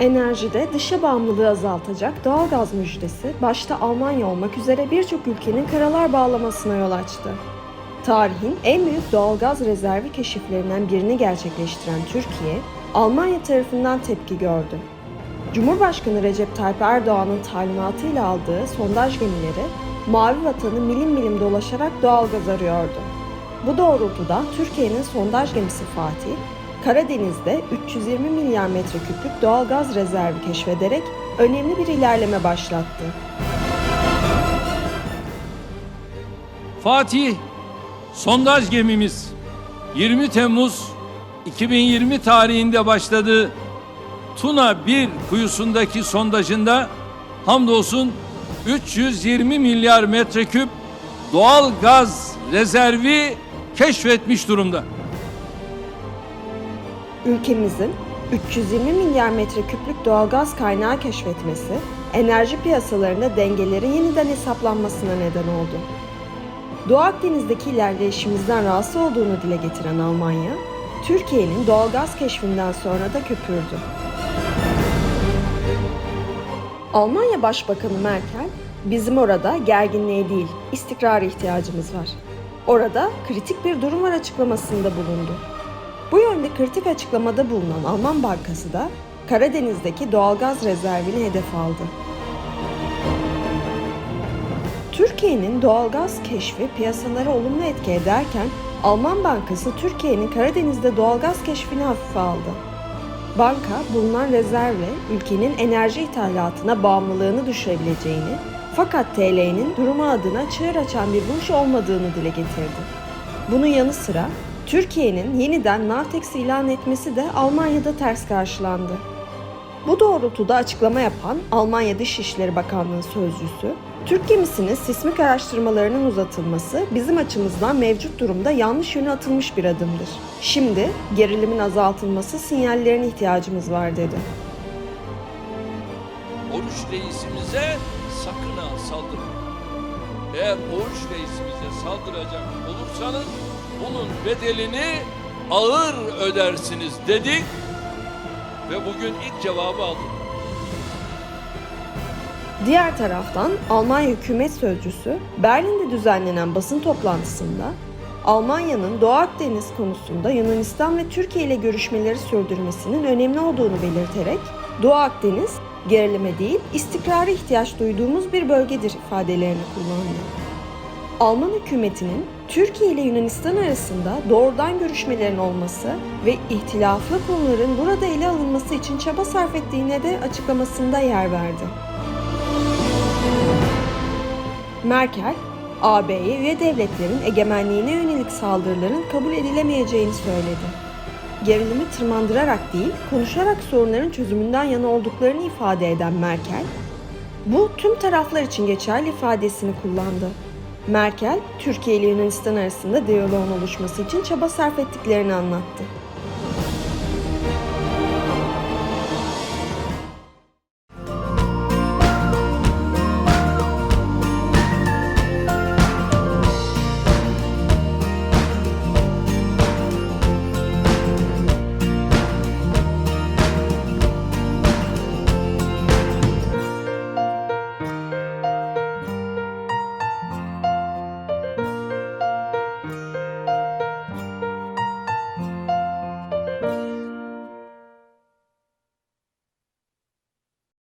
Enerjide dışa bağımlılığı azaltacak doğalgaz müjdesi başta Almanya olmak üzere birçok ülkenin karalar bağlamasına yol açtı. Tarihin en büyük doğalgaz rezervi keşiflerinden birini gerçekleştiren Türkiye, Almanya tarafından tepki gördü. Cumhurbaşkanı Recep Tayyip Erdoğan'ın talimatıyla aldığı sondaj gemileri Mavi Vatan'ı milim milim dolaşarak doğalgaz arıyordu. Bu doğrultuda Türkiye'nin sondaj gemisi Fatih, Karadeniz'de 320 milyar metreküplük doğalgaz rezervi keşfederek önemli bir ilerleme başlattı. Fatih sondaj gemimiz 20 Temmuz 2020 tarihinde başladı. Tuna 1 kuyusundaki sondajında hamdolsun 320 milyar metreküp doğal gaz rezervi keşfetmiş durumda. Ülkemizin 320 milyar metreküplük doğalgaz kaynağı keşfetmesi, enerji piyasalarında dengelerin yeniden hesaplanmasına neden oldu. Doğu Akdeniz'deki ilerleyişimizden rahatsız olduğunu dile getiren Almanya, Türkiye'nin doğalgaz keşfinden sonra da köpürdü. Almanya Başbakanı Merkel, bizim orada gerginliğe değil, istikrara ihtiyacımız var. Orada kritik bir durum var açıklamasında bulundu. Bu yönde kritik açıklamada bulunan Alman Bankası da Karadeniz'deki doğalgaz rezervini hedef aldı. Türkiye'nin doğalgaz keşfi piyasalara olumlu etki ederken Alman Bankası Türkiye'nin Karadeniz'de doğalgaz keşfini hafife aldı. Banka bulunan rezervle ülkenin enerji ithalatına bağımlılığını düşürebileceğini fakat TL'nin durumu adına çığır açan bir buluş olmadığını dile getirdi. Bunun yanı sıra Türkiye'nin yeniden Navtex ilan etmesi de Almanya'da ters karşılandı. Bu doğrultuda açıklama yapan Almanya Dışişleri Bakanlığı sözcüsü, Türk gemisinin sismik araştırmalarının uzatılması bizim açımızdan mevcut durumda yanlış yöne atılmış bir adımdır. Şimdi gerilimin azaltılması sinyallerine ihtiyacımız var dedi. Oruç reisimize sakın ha saldırın. Eğer Oruç reisimize saldıracak olursanız bunun bedelini ağır ödersiniz dedik ve bugün ilk cevabı aldık. Diğer taraftan Almanya hükümet sözcüsü Berlin'de düzenlenen basın toplantısında Almanya'nın Doğu Akdeniz konusunda Yunanistan ve Türkiye ile görüşmeleri sürdürmesinin önemli olduğunu belirterek Doğu Akdeniz gerilime değil istikrara ihtiyaç duyduğumuz bir bölgedir ifadelerini kullandı. Alman hükümetinin Türkiye ile Yunanistan arasında doğrudan görüşmelerin olması ve ihtilaflı konuların burada ele alınması için çaba sarf ettiğine de açıklamasında yer verdi. Merkel, AB'ye üye devletlerin egemenliğine yönelik saldırıların kabul edilemeyeceğini söyledi. Gerilimi tırmandırarak değil, konuşarak sorunların çözümünden yana olduklarını ifade eden Merkel, bu tüm taraflar için geçerli ifadesini kullandı. Merkel, Türkiye ile Yunanistan arasında diyaloğun oluşması için çaba sarf ettiklerini anlattı.